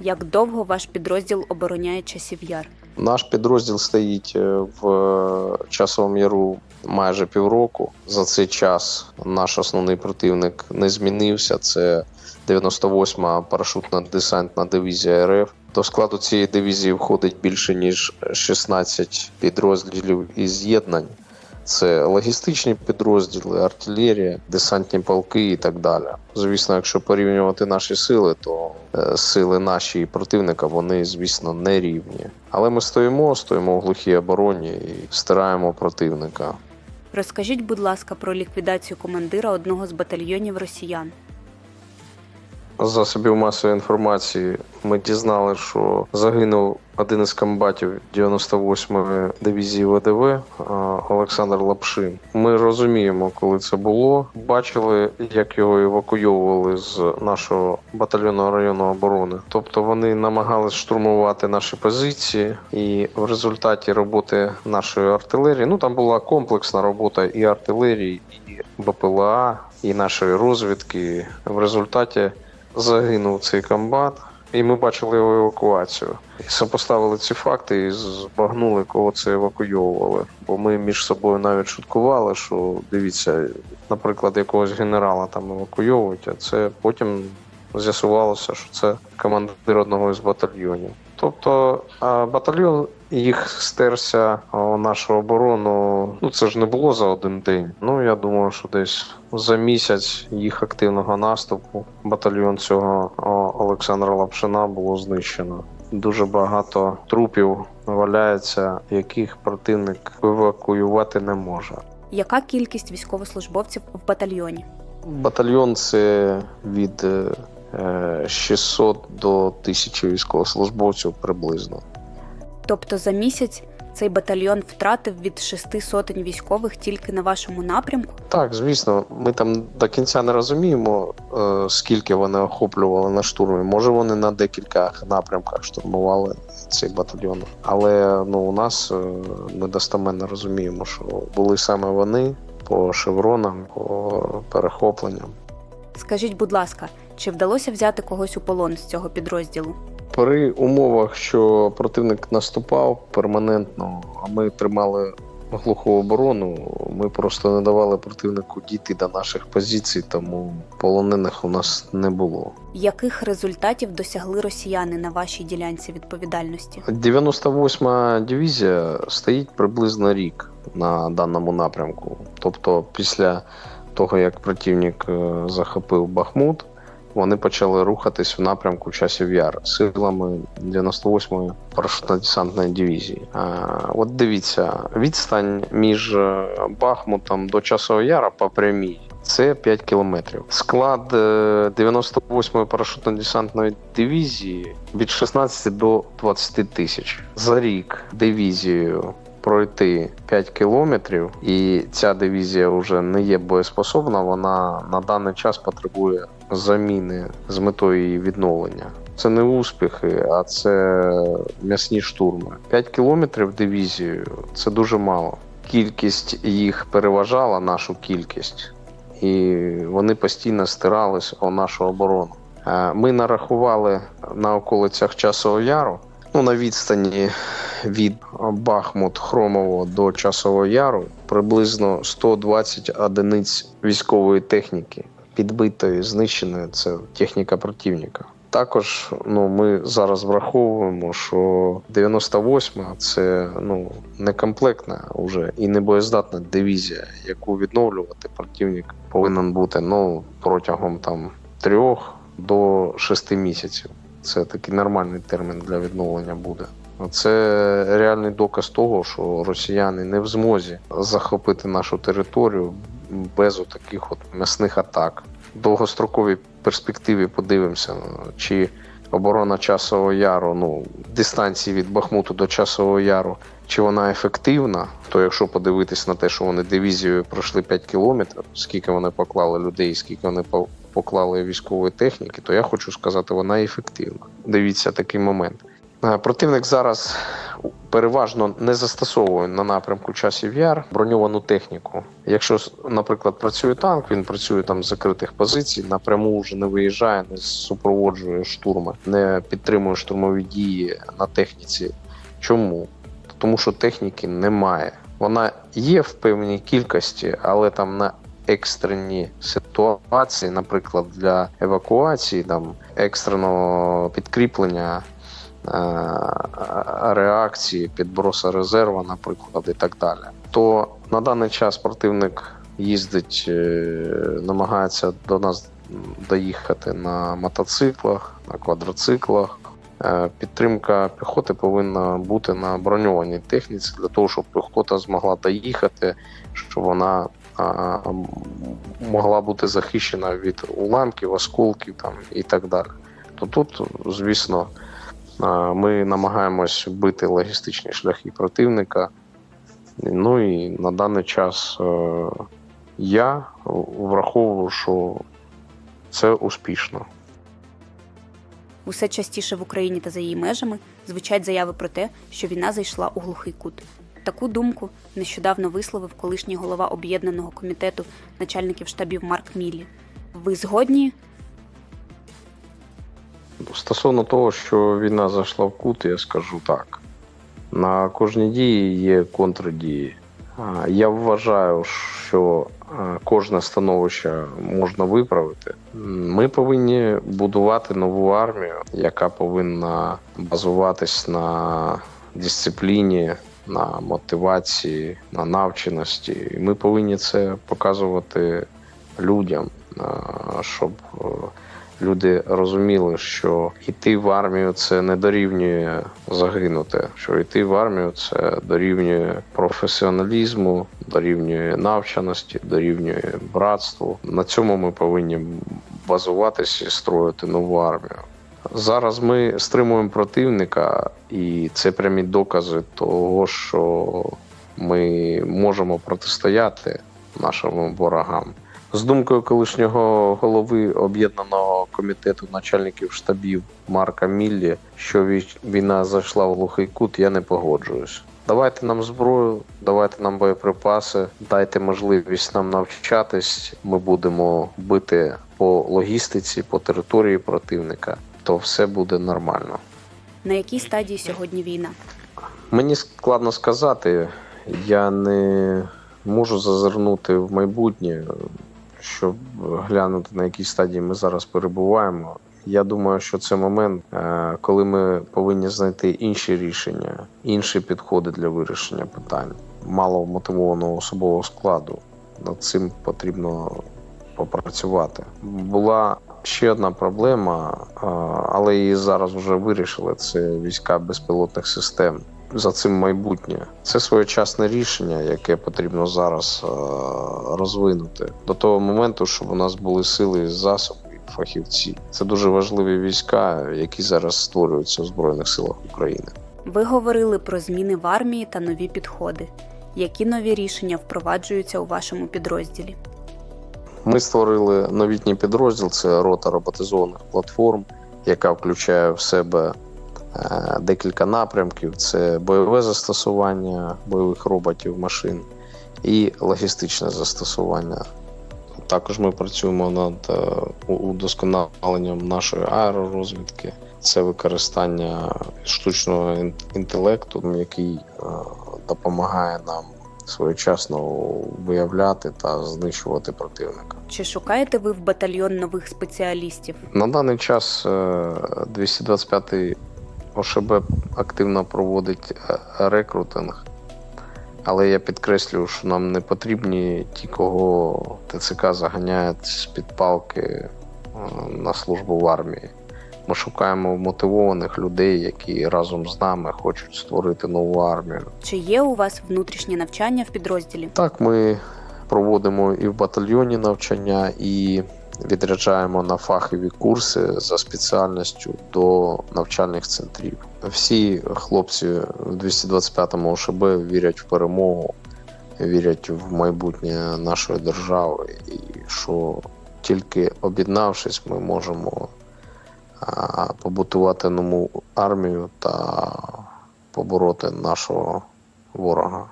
Як довго ваш підрозділ обороняє часів яр? Наш підрозділ стоїть е, в е, часовому яру майже півроку. За цей час наш основний противник не змінився. Це 98-ма парашутна десантна дивізія РФ. До складу цієї дивізії входить більше ніж 16 підрозділів і з'єднань. Це логістичні підрозділи, артилерія, десантні полки і так далі. Звісно, якщо порівнювати наші сили, то е, сили наші і противника вони, звісно, не рівні. Але ми стоїмо, стоїмо в глухій обороні і стираємо противника. Розкажіть, будь ласка, про ліквідацію командира одного з батальйонів росіян. Засобів масової інформації ми дізнали, що загинув один із комбатів 98-ї дивізії ВДВ Олександр Лапшин. Ми розуміємо, коли це було. Бачили, як його евакуйовували з нашого батальйону районної оборони. Тобто вони намагались штурмувати наші позиції, і в результаті роботи нашої артилерії, ну там була комплексна робота і артилерії, і БПЛА, і нашої розвідки. В результаті загинув цей комбат, і ми бачили його евакуацію. І сопоставили ці факти і збагнули, кого це евакуйовували. Бо ми між собою навіть шуткували, що дивіться, наприклад, якогось генерала там евакуйовують, а це потім з'ясувалося, що це командир одного із батальйонів. Тобто батальйон їх стерся у нашу оборону. Ну це ж не було за один день. Ну я думаю, що десь за місяць їх активного наступу батальйон цього Олександра Лапшина було знищено. Дуже багато трупів валяється, яких противник евакуювати не може. Яка кількість військовослужбовців в батальйоні? Батальйон це від е, 600 до 1000 військовослужбовців приблизно. Тобто за місяць цей батальйон втратив від шести сотень військових тільки на вашому напрямку? Так, звісно, ми там до кінця не розуміємо, е, скільки вони охоплювали на штурмі. Може, вони на декілька напрямках штурмували цей батальйон. Але ну, у нас е, ми достеменно розуміємо, що були саме вони по шевронам, по перехопленням. Скажіть, будь ласка, чи вдалося взяти когось у полон з цього підрозділу? При умовах, що противник наступав перманентно, а ми тримали глуху оборону, ми просто не давали противнику дійти до наших позицій, тому полонених у нас не було. Яких результатів досягли росіяни на вашій ділянці відповідальності? 98-ма дивізія стоїть приблизно рік на даному напрямку. Тобто, після того, як противник е, захопив Бахмут, вони почали рухатись в напрямку часів яр силами 98-ї парашютно-десантної дивізії. От дивіться, відстань між е, Бахмутом до часового яра по прямій. Це 5 кілометрів. Склад е, 98-ї парашютно-десантної дивізії від 16 до 20 тисяч. За рік дивізією пройти 5 кілометрів, і ця дивізія вже не є боєспособна. Вона на даний час потребує заміни з метою її відновлення. Це не успіхи, а це м'ясні штурми. 5 кілометрів дивізією це дуже мало. Кількість їх переважала нашу кількість, і вони постійно стирались у нашу оборону. Е, Ми нарахували на околицях Часового Яру, ну на відстані від Бахмут Хромово до Часового Яру приблизно 120 одиниць військової техніки, підбитої, знищеної це техніка противника. Також ну, ми зараз враховуємо, що 98-ма це ну, некомплектна вже і небоєздатна дивізія, яку відновлювати противник повинен бути ну, протягом там трьох до шести місяців. Це такий нормальний термін для відновлення буде. Це реальний доказ того, що росіяни не в змозі захопити нашу територію без таких от м'ясних атак. Довгостроковій перспективі подивимося, чи оборона часового яру, ну дистанції від Бахмуту до часового яру, чи вона ефективна. То якщо подивитись на те, що вони дивізією пройшли 5 кілометрів, скільки вони поклали людей, скільки вони поклали військової техніки, то я хочу сказати, вона ефективна. Дивіться такий момент. Е, Противник зараз переважно не застосовуємо на напрямку часів яр броньовану техніку. Якщо, наприклад, працює танк, він працює там з закритих позицій, напряму вже не виїжджає, не супроводжує штурми, не підтримує штурмові дії на техніці. Чому? Тому що техніки немає. Вона є в певній кількості, але там на екстрені ситуації, наприклад, для евакуації, там екстреного підкріплення е, реакції, підброса резерва, наприклад, і так далі. То на даний час противник їздить, е, намагається до нас доїхати на мотоциклах, на квадроциклах. Е, Підтримка піхоти повинна бути на броньованій техніці для того, щоб піхота змогла доїхати, щоб вона могла бути захищена від уламків, осколків там і так далі. То тут, звісно, ми намагаємось бити логістичні шляхи противника. Ну і на даний час е, я враховую, що це успішно. Усе частіше в Україні та за її межами звучать заяви про те, що війна зайшла у глухий кут. Таку думку нещодавно висловив колишній голова об'єднаного комітету начальників штабів Марк Міллі. Ви згодні? Стосовно того, що війна зайшла в кут, я скажу так: на кожній дії є контрдії. Я вважаю, що кожне становище можна виправити. Ми повинні будувати нову армію, яка повинна базуватись на дисципліні, на мотивації, на навченості. І ми повинні це показувати людям, щоб е, люди розуміли, що йти в армію це не дорівнює загинути. Що йти в армію це дорівнює професіоналізму, дорівнює навченості, дорівнює братству. На цьому ми повинні базуватися і строїти нову армію. Зараз ми стримуємо противника, і це прямі докази того, що ми можемо протистояти нашим ворогам. З думкою колишнього голови об'єднаного комітету начальників штабів Марка Міллі, що війна зайшла в глухий кут, я не погоджуюсь. Давайте нам зброю, давайте нам боєприпаси, дайте можливість нам навчатись. Ми будемо бити по логістиці, по території противника, то все буде нормально. На якій стадії сьогодні війна? Мені складно сказати, я не можу зазирнути в майбутнє, щоб глянути на якій стадії ми зараз перебуваємо. Я думаю, що це момент, е, коли ми повинні знайти інші рішення, інші підходи для вирішення питань мало мотивованого особового складу. Над цим потрібно попрацювати. Була ще одна проблема, е, але її зараз вже вирішили. Це війська безпілотних систем. За цим майбутнє це своєчасне рішення, яке потрібно зараз е, розвинути до того моменту, щоб у нас були сили, засоби фахівці. Це дуже важливі війська, які зараз створюються у збройних силах України. Ви говорили про зміни в армії та нові підходи. Які нові рішення впроваджуються у вашому підрозділі? Ми створили новітній підрозділ. Це рота роботизованих платформ, яка включає в себе е, декілька напрямків: це бойове застосування бойових роботів, машин і логістичне застосування. Також ми працюємо над е, удосконаленням нашої аеророзвідки. Це використання штучного інтелекту, який е, допомагає нам своєчасно виявляти та знищувати противника. Чи шукаєте ви в батальйон нових спеціалістів? На даний час е, 225-й ОШБ активно проводить е, рекрутинг, але я підкреслюю, що нам не потрібні ті, кого ТЦК заганяють з-під палки е, на службу в армії. Ми шукаємо мотивованих людей, які разом з нами хочуть створити нову армію. Чи є у вас внутрішнє навчання в підрозділі? Так, ми проводимо і в батальйоні навчання, і відряджаємо на фахові курси за спеціальністю до навчальних центрів. Всі хлопці в 225-му ОШБ вірять в перемогу, вірять в майбутнє нашої держави, і що тільки об'єднавшись, ми можемо а, побудувати нову армію та побороти нашого ворога.